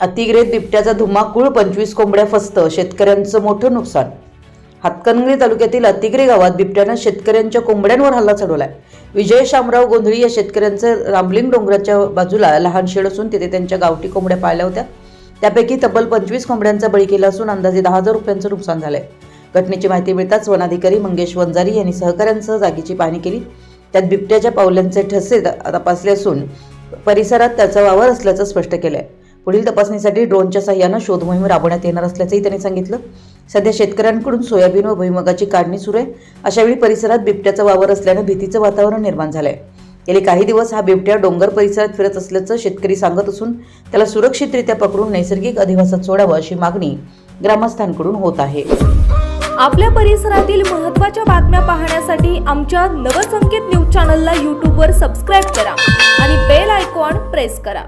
अतिग्रेत बिबट्याचा धुमाकूळ पंचवीस कोंबड्या फस्त शेतकऱ्यांचं मोठं नुकसान. हातकणंगले तालुक्यातील अतिग्रे गावात बिबट्यानं शेतकऱ्यांच्या कोंबड्यांवर हल्ला चढवलाय. विजय शामराव गोंधळी या शेतकऱ्यांचं रामलिंग डोंगराच्या बाजूला लहान शेड असून तिथे त्यांच्या गावठी कोंबड्या पाळल्या होत्या. त्यापैकी तब्बल पंचवीस कोंबड्यांचा बळी केला असून अंदाजे दहा हजार रुपयांचं नुकसान झालंय. घटनेची माहिती मिळताच वनाधिकारी मंगेश वंजारी यांनी सहकाऱ्यांसह जागेची पाहणी केली. त्यात बिबट्याच्या पावल्यांचे ठसे तपासले असून परिसरात त्याचा वावर असल्याचं स्पष्ट केलंय. पुढील तपासणीसाठी ड्रोनच्या सहाय्यानं शोध मोहीम राबवण्यात येणार असल्याचंही त्यांनी सांगितलं. सध्या शेतकऱ्यांकडून सोयाबीन व भुईमुगाची काढणी सुरू आहे. अशावेळी परिसरात बिबट्याचा वावर असल्यानं भीतीचं वातावरण निर्माण झालंय. गेले काही दिवस हा बिबट्या डोंगर परिसरात फिरत असल्याचं शेतकरी सांगत असून त्याला सुरक्षितरित्या पकडून नैसर्गिक अधिवासात सोडावं अशी मागणी ग्रामस्थांकडून होत आहे. आपल्या परिसरातील महत्त्वाच्या बातम्या पाहण्यासाठी आमच्या नवसंकेत न्यूज चॅनलला यूट्यूबवर सबस्क्राईब करा आणि बेल आयकॉन प्रेस करा.